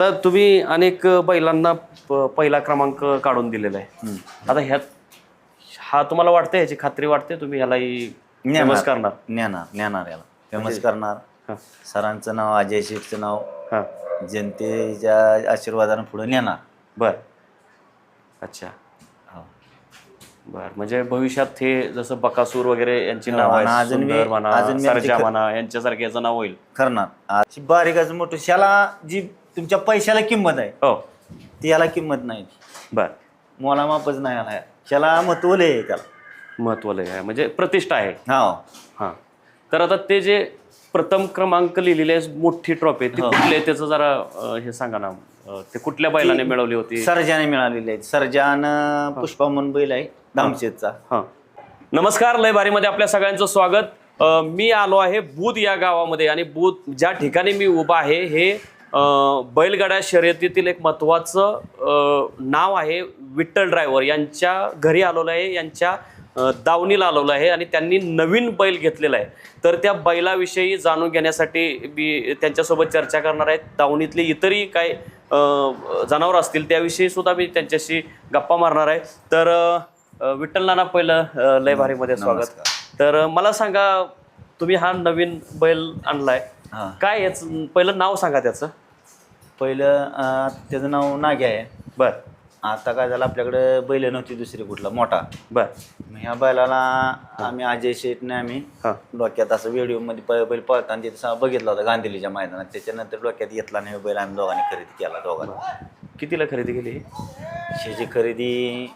तर तुम्ही अनेक बैलांना प- पहिला क्रमांक काढून दिलेला आहे. आता ह्यात हा तुम्हाला वाटतं ह्याची खात्री वाटते? तुम्ही ह्यालाही फेमस करणार. नेणार नेणार याला. फेमस करणार. हां. सरांचं नाव अजय शेठचं नाव हां. जनतेच्या आशीर्वादानं पुढे नेणार. बर. अच्छा. हो. बर. म्हणजे भविष्यात हे जसं बकासूर वगैरे यांची नाव आणि आहेत अजून मी- सुंदर म्हणा अजून मी आमची सरजा ख- म्हणा यांच्यासारखे याचं नाव होईल. करणार. आज बारीकाचं मोठं. शाला जी तुमच्या पैशाला किंमत आहे. हो. ती याला किंमत नाही. बर. मोला मापच नाही याला त्याला महत्वले आहे त्याला. महत्वाला आहे. म्हणजे प्रतिष्ठा आहे. हो. हां. तर आता ते जे प्रथम क्रमांक लिहिलेले आहे, मोठी ट्रॉफी ती हो. कुठले त्याचं जरा अं, हे सांगा ना. अं, ते कुठल्या बैलाने मिळवली होती? सर्जाने मिळालेले आहेत. सर्जान पुष्पा म्हणून बैल आहे. दामशेदचा हां. नमस्कार लय बारीमध्ये आपल्या सगळ्यांचं स्वागत. अ, मी आलो आहे बुध या गावामध्ये आणि बुध ज्या ठिकाणी मी उभा आहे हे बैलगाड्या शर्यतीतील एक महत्त्वाचं नाव आहे विठ्ठल ड्रायव्हर. यांच्या घरी आलेलं आहे यांच्या दावणीला आलेलं आहे आणि त्यांनी नवीन बैल घेतलेला आहे. तर त्या बैलाविषयी जाणून घेण्यासाठी मी त्यांच्यासोबत चर्चा करणार आहेत दावणीतले इतरही काय जनावर असतील त्याविषयी सुद्धा मी त्यांच्याशी गप्पा मारणार आहे. तर विठ्ठल नाना पहिलं लय भारीमध्ये स्वागत. तर मला सांगा तुम्ही हा नवीन बैल आणलाय. हा. काय याच पहिलं नाव सांगा त्याचं. पहिलं अं, त्याचं नाव नाग्या आहे. बर. आता काय झालं आपल्याकडे बैल नव्हती दुसरी कुठला मोठा. बर. मग ह्या बैलाला आम्ही अजय शेठने आम्ही हां. डोक्यात असं व्हिडिओमध्ये प बैल पळताना तिथं सा- बघितला होता गांधीलीच्या मैदानात. त्याच्यानंतर डोक्यात घेतला नाही बैल आम्ही दोघांनी खरेदी केला दोघांना. कितीला खरेदी केली? शेची खरेदी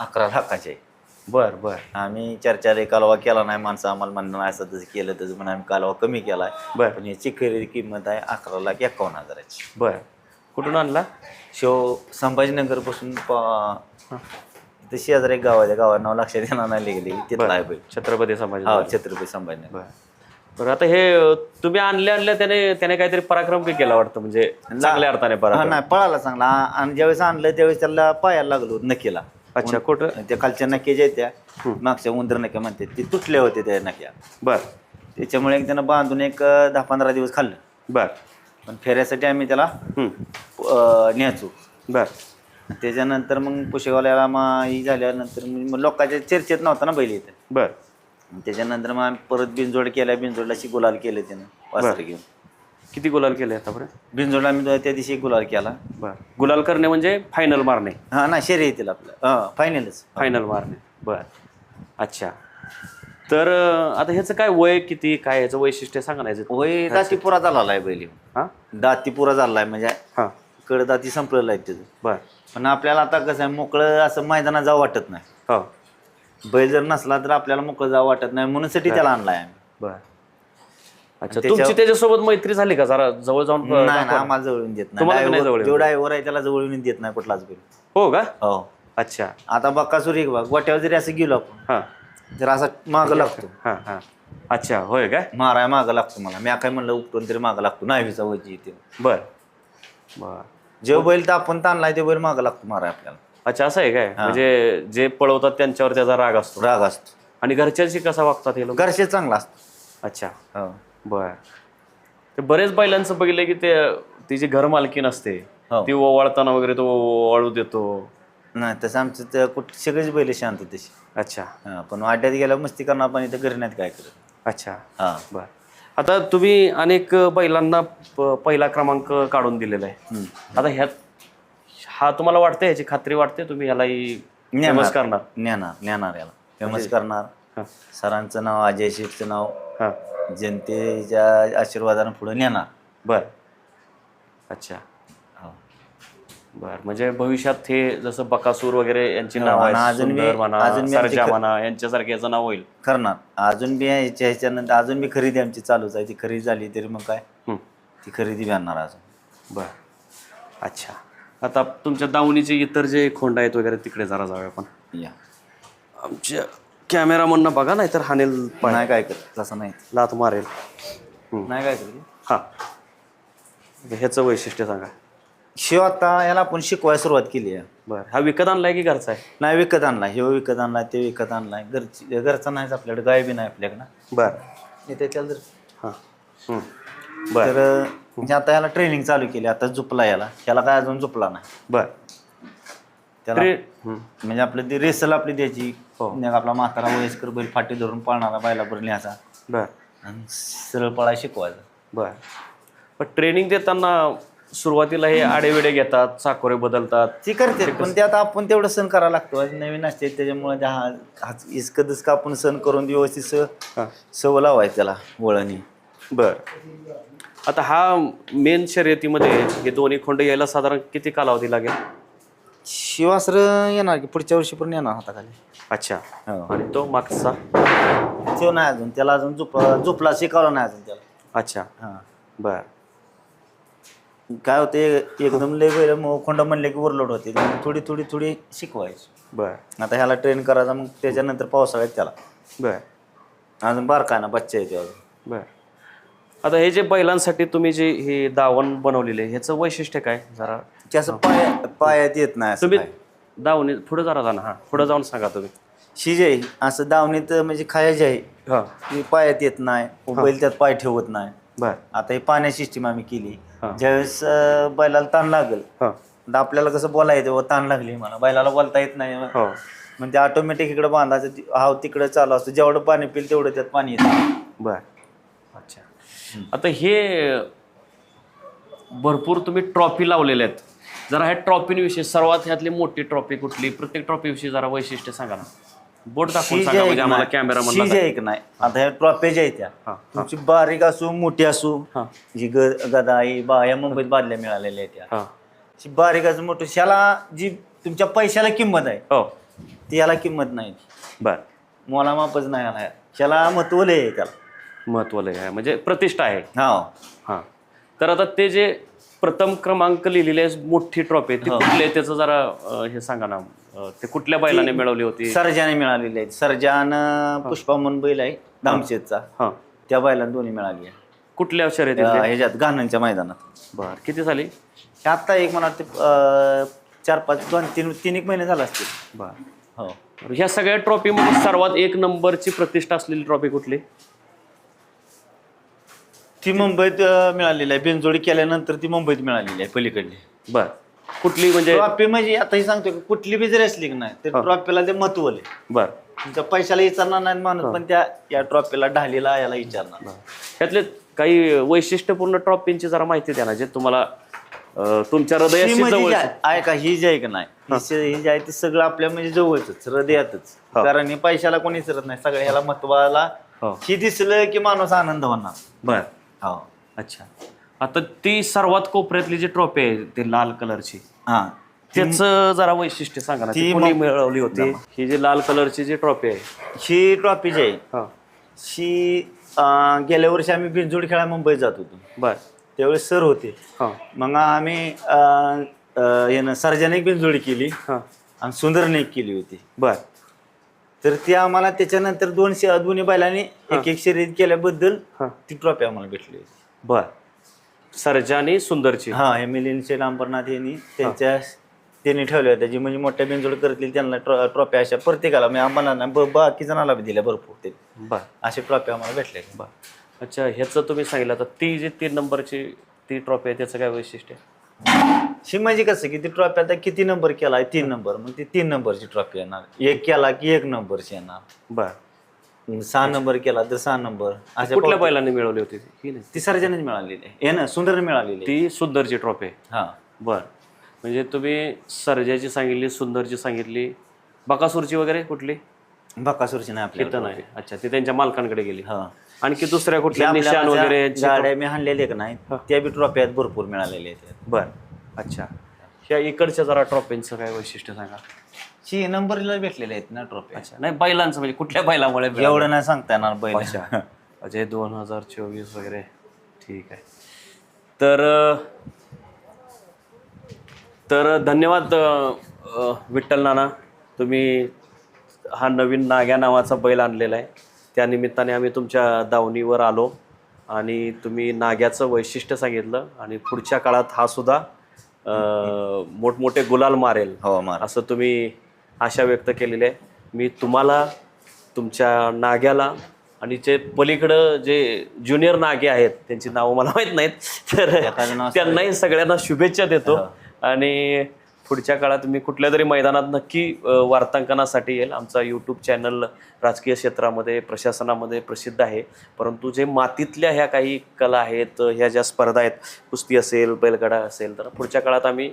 अकरा लाखाची आहे. बर बर. आम्ही चर्चा रे कालवा केला नाही माणसं आम्हाला म्हणणं नाही असं तसं केलं तसं म्हणून आम्ही कालवा कमी केलाय. बर. पण याची खरेदी किंमत आहे अकरा लाख एकावन्न हजाराची. बर. कुठून आणला? शिव संभाजीनगरपासून इथं शेजारी एक गाव आहे त्या गावात नाव लक्षात येणार नाही गेली तिथला आहे बैल. छत्रपती संभाजी हा छत्रपती संभाजीनगर. बर. बरं आता हे अ, तुम्ही आणले आणले त्याने त्याने काहीतरी पराक्रम बी केला वाटतं म्हणजे चांगल्या अर्थाने हा पराक्रम नाही पळाला चांगला. आणि ज्यावेळेस आणलं त्यावेळेस त्याला पायाला लागलो नक्कीला अच्छा कुठं? त्या खालच्या नक्की ज्या आहेत त्या मागच्या उंदर नक्या म्हणते ते तुटले होते त्या नक्या. बर. त्याच्यामुळे एक त्यानं बांधून एक अं, दहा पंधरा दिवस खाल्लं. बर. पण फेऱ्यासाठी आम्ही त्याला हम्म. अं, न्यायचो. बर. त्याच्यानंतर मग पुशेगावल्याला मग ही झाल्यानंतर मग लोकांच्या चर्चेत नव्हता ना बैल इथे. बर. त्याच्यानंतर मग आम्ही परत बिनजोड केल्या बिनजोडला अशी गुलाल केलं त्यानं वासर घेऊन. किती गुलाल केले आतापर्यंत बिनजोडला आम्ही त्या दिवशी गुलाल केला. बर. गुलाल करणे म्हणजे फायनल मारणे. हा ना शेरी येतील आपलं. हां फायनलच फायनल मारणे. बर. अच्छा. तर अं, आता ह्याचं काय वय किती? काय ह्याचं वैशिष्ट्य सांगा ना ह्याचं. होय दातीपुरा झाला आहे बैल. हा? दातीपुरा झाला आहे म्हणजे हा. कडदाती संपलेलं आहे त्याचं बर. पण आपल्याला आता कसं आहे मोकळं असं मैदानात जावं वाटत नाही. हो. बैल जर नसला तर आपल्याला मोकळं जावं वाटत नाही. म्हणून साठी त्याला आणलाय आम्ही. बर. अच्छा त्याच्या- तुमची त्याच्यासोबत मैत्री झाली का? जरा जवळ जाऊन नाही दाखवा ना. ना. आम्हाला जवळून देत तुम्हाला पण नाही नाही जवळ जो ड्रायव्हर आहे त्याला जवळून देत नाही कुठलाच बैल. हो का? हो. अच्छा. आता बक्कासूर एक बघ गोट्यावर जरी असं गेलो आपण हा. जर असा मागं लागतो. हा. हा अच्छा होय काय माराय मागं लागतो मला. मी काय म्हणलं उपटून तरी मागं लागतो नाहीचा वजी येते. बर. बर. जे बैल तर आपण ताणलाय ते बैल मागं लागतो माराय आपल्याला. अच्छा असं आहे काय? म्हणजे जे पळवतात त्यांच्यावर त्याचा राग असतो. राग असतो. आणि घरच्यांशी कसा वागतात हे लोक? घरचे चांगला असतो. अच्छा. हो. बर. ते बरेच बैलांचं बघितलं की ते तिची घर नसते हो. ती ओवाळताना वगैरे तो ओवाळू देतो. नाही तसं आमचं ते कुठ सगळेच बैल शांत तशी. अच्छा. हा पण वाड्यात गेल्यावर मस्ती करणार पण इथं घरी नाहीत काय करत. अच्छा. हा. बर. आता तुम्ही अनेक बैलांना प- पहिला क्रमांक काढून दिलेला आहे. आता ह्यात हा तुम्हाला वाटते ह्याची खात्री वाटते? तुम्ही ह्यालाही फेमस करणार? नेणार नेणार याला. फेमस करणार. हा. सरांचं नाव अजय शेठचं नाव. हा. जनतेच्या आशीर्वादानं पुढे नेणार. बर. अच्छा. हो. बर म्हणजे भविष्यात हे जसं बकासूर वगैरे यांची नाव आणि अजून मी- सुंदर म्हणा अजून मी आमची सरजा ख- म्हणा यांच्यासारखे याचं नाव होईल. करणार. अजून बी ह्याच्या ह्याच्यानंतर अजून बी खरेदी आमची चालूच आहे. ती खरेदी झाली तरी मग काय? हं. ती खरेदी बी आणणार अजून. बर. अच्छा. आता तुमच्या दावणीचे इतर जे खोंड आहेत वगैरे तिकडे जरा जाऊया आपण. या. आमच्या कॅमेरामननं बघा नाही तर हानेल पाय. नाही काय करत तसं नाही. लात मारेल. नाही काय करत हा. ह्याचं वैशिष्ट्य सांगा. शिव आता याला आपण शिकवायला सुरुवात केली आहे. बर. हा विकत आणलाय की घरचा आहे? नाही विकत आणलाय. हे विकत आणलाय ते विकत आणलाय. घरची घरचा नाहीच आपल्याकडे गाय बी नाही आपल्याकडे ना. बर. येते त्याला जर हां. हं. बर. तर म्हणजे आता याला ट्रेनिंग चालू केली आता झुपला याला. याला काय अजून झुपला नाही. बर. त्याला. म्हणजे आपलं ती रेसल आपली द्यायची हो. मग आपला म्हातारा वयस्कर बैल फाटी धरून पळणारा बैलावर न्यायचा बर. आणि सरळ पळा शिकवायचा. बर. पण ट्रेनिंग देताना सुरुवातीला हे आडेवेडे घेतात चाकोरे बदलतात. ती करते पण ते आता आपण तेवढं सण करायला लागतो. आज नवीन असते त्याच्यामुळे त्या हा हाच इस्कं दुसकं आपण सण करून व्यवस्थित स हां. सवय लावायचं त्याला वळणी. बर. आता हा मेन शर्यतीमध्ये हे दोन्ही खोंड यायला साधारण किती कालावधी लागेल? शिवासर येणार की पुढच्या वर्षी पण येणार हाताखाली. अच्छा. हो. आणि तो मागचा? तो नाही अजून त्याला अजून झोपला झोपला शिकवला नाही अजून त्याला. अच्छा. हा. बर. काय होते एकदम लय बैल खोंड म्हणले की ओव्हरलोड होते. मग थोडी थोडी थोडी शिकवायची. बर. आता ह्याला ट्रेन करायचा मग त्याच्यानंतर पावसाळ्यात त्याला. बर. अजून बारका ना बच्चा येते अजून. बर. आता हे जे बैलांसाठी तुम्ही जे हे दावण बनवलेले आहे, ह्याचं वैशिष्ट्य काय? जरा ते असं पाय पायात येत नाही असं तुम्ही काय. पुढे जरा जा ना हा. पुढे जाऊन सांगा तुम्ही. शिज आहे असं दावणीत म्हणजे खायची आहे. हा. ती पायात येत नाही बैल त्यात पाय ठेवत नाही. बर. आता ही पाण्या सिस्टीम आम्ही केली. हा. ज्यावेळेस अं, बैलाला ताण लागेल हा. आता आपल्याला कसं बोलायचं व ताण लागली मला बैलाला बोलता येत नाही. हो. मग ते ऑटोमॅटिक इकडे बांधायचं ती- हाव तिकडे चालू असतं. जेवढं पाणी पिल तेवढं त्यात पाणी येतं. बर. अच्छा. आता हे भरपूर तुम्ही ट्रॉफी लावलेल्या आहेत. जरा ह्या ट्रॉफीविषयी सर्वात ह्यातली मोठी ट्रॉफी कुठली? प्रत्येक ट्रॉफीविषयी जरा वैशिष्ट्य सांगा ना. बोट दाखवून सांगा म्हणजे आम्हाला कॅमेरा शी जे एक नाही आता ह्या ट्रॉफी ज्या आहेत त्या हा, तुमची बारीक असू मोठी असू हा. जी ग गदा ही बा या मुंबईत बादल्या मिळालेल्या आहेत त्या. हा. बारीक असू मोठी शाला जी तुमच्या पैशाला किंमत आहे हो. ती याला किंमत नाही. बर. मला मापच नाही आला त्याला महत्त्व लय आहे त्याला. महत्वाचं आहे. म्हणजे प्रतिष्ठा आहे. हा. हा. तर आता ते जे प्रथम क्रमांक लिहिलेले आहे, मोठी ट्रॉफी आहे ती हो. कुठली आहे त्याचं जरा अं, हे सांगा ना. अं, ते कुठल्या बैलाने मिळवली होती? सर्जाने मिळालेली आहेत सर्जान पुष्पा म्हणून बैल आहे दामशेदचा हा. त्या बैलांना दोन्ही मिळाली आहे. कुठल्या त्या शर्यतीत ह्याच्यात गाण्यांच्या मैदानात. बर किती झाली? हे आत्ता एक मला वाटते अं, चार पाच दोन तीन तीन एक महिने झाले असतील. बर. हो. ह्या सगळ्या ट्रॉफी मध्ये सर्वात एक नंबरची प्रतिष्ठा असलेली ट्रॉफी कुठली? ती मुंबईत अं, मिळालेली आहे. बेंजोडी केल्यानंतर ती मुंबईत मिळालेली आहे पलीकडली. बर. कुठली म्हणजे ट्रॉफी म्हणजे आता हे सांगतो की कुठली बी जरी असली की नाही तर ट्रॉफीला ते महत्त्व आहे. बर. तुमच्या पैशाला विचारणार नाही माणूस पण त्या या ट्रॉफीला ढालीला याला विचारणार. ह्यातले काही वैशिष्ट्यपूर्ण ट्रॉफींची जरा माहिती द्या ना जे तुम्हाला अं, तुमच्या ही हृदयाशी म्हणजे जवळ जी आहे ऐका ही जी आहे की नाही ही. जी- ही जी आहे ती सगळं आपल्या म्हणजे जवळच हृदयातच. हो. कारण हे पैशाला कोणी विचारत नाही सगळ्या ह्याला महत्वाला हो. ही दिसलं की माणूस आनंद होणार. बर. हो. अच्छा. आता ती सर्वात कोपऱ्यातली जी ट्रॉफी आहे ती लाल कलरची हा. त्याच जरा वैशिष्ट्य सांगा ना ती ती कोणी मग- मिळवली होती? ही जी लाल कलरची जी ट्रॉफी आहे. ही ट्रॉफी जी आहे हा. ही अं, गेल्या वर्षी आम्ही बिनजोड खेळा मुंबईत जात होतो. बर. त्यावेळेस सर होते. हा. मग आम्ही अं, अं, यानं सर्जनिक बिनजोडी केली हा. आणि सुंदरने केली होती. बर. तर ती आम्हाला त्याच्यानंतर दोन शे- दोन्ही बैलांनी एक एक शर्यत केल्याबद्दल हा. ती ट्रॉफी आम्हाला भेटली. बर. सर्जानी सुंदरची. हा हे मिलिंद शेठ अंबरनाथ यांनी त्यांच्या त्यांनी ठेवल्या होत्या. जी म्हणजे मोठ्या बिनजोड करतील त्यांना ट्रॉ- ट्रॉफी अशा प्रत्येकाला म्हणजे आम्हाला ना ब- बाकी जणाला बी दिल्या भरपूर ते. बर. असे ट्रॉफी आम्हाला भेटले बर. अच्छा ह्याचं तुम्ही सांगितलं. आता ती जी तीन नंबरची ती ट्रॉफी आहे त्याचं काय वैशिष्ट्य शी म्हणजे कसं की ती ट्रॉफी आता किती नंबर केला तीन नंबर मग ती तीन नंबरची ट्रॉफी येणार. एक केला की एक नंबरची येणार. बर. सहा नंबर केला तर सहा नंबर अशा कुठल्या बैलाने मिळवली होती? ती? ही नाही. ती सर्जनच मिळालेली आहे. हे ना सुंदर मिळालेली. ती सुंदरची ट्रॉफी आहे हा. बर. म्हणजे तुम्ही सर्जाची सांगितली सुंदरची सांगितली. बकासूरची वगैरे कुठली? बकासूरची नाही आपल्याला इथं नाही. अच्छा ती त्यांच्या मालकांकडे गेली. हा. आणखी दुसऱ्या कुठल्या निशान वगैरे यांची- गाड्या मी हाणलेल्या का नाही त्या बी ट्रॉफी आहेत भरपूर मिळालेल्या आहेत. बर. अच्छा. ह्या इकडच्या जरा ट्रॉफींचं काय वैशिष्ट्य सांगा. शी नंबरला भेटलेल्या आहेत ना ट्रॉफी अच्छा नाही बैलांचं म्हणजे कुठल्या बैलामुळे मिळालं? एवढं नाही सांगता येणार बैल. अच्छा. अजय दोन हजार चोवीस वगैरे. ठीक आहे. तर अ, तर धन्यवाद अ, अ, विठ्ठल नाना. तुम्ही हा नवीन नाग्या नावाचा बैल आणलेला आहे. त्या निमित्ताने आम्ही तुमच्या दावणीवर आलो आणि तुम्ही नाग्याचं वैशिष्ट्य सांगितलं आणि पुढच्या काळात हा सुद्धा मोठमोठे गुलाल मारेल. हो मार असं तुम्ही आशा व्यक्त केलेली आहे. मी तुम्हाला तुमच्या नाग्याला आणि जे पलीकडं जे ज्युनियर नागे आहेत त्यांची नावं मला माहीत नाहीत तर त्यांनाही सगळ्यांना शुभेच्छा देतो. आणि पुढच्या काळात मी कुठल्या तरी मैदानात नक्की वार्तांकनासाठी येईल. आमचा यूट्यूब चॅनल राजकीय क्षेत्रामध्ये प्रशासनामध्ये प्रसिद्ध आहे. परंतु जे मातीतल्या ह्या काही कला आहेत ह्या ज्या स्पर्धा आहेत कुस्ती असेल बैलगाडा असेल तर पुढच्या काळात आम्ही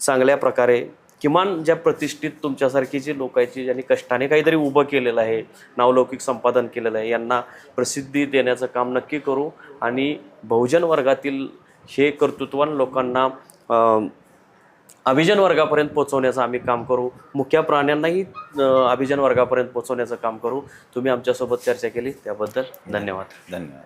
चांगल्या प्रकारे किमान ज्या प्रतिष्ठित तुमच्यासारखी जी लोक ज्यांनी कष्टाने काहीतरी उभं केलेलं आहे नावलौकिक संपादन केलेलं आहे यांना प्रसिद्धी देण्याचं काम नक्की करू. आणि बहुजन वर्गातील हे कर्तृत्वान लोकांना अभिजन वर्गापर्यंत पोहोचवण्याचं आम्ही काम करू. मुख्य प्राण्यांनाही अभिजन वर्गापर्यंत पोहोचवण्याचं काम करू. तुम्ही आमच्यासोबत चर्चा केली त्याबद्दल धन्यवाद. धन्यवाद.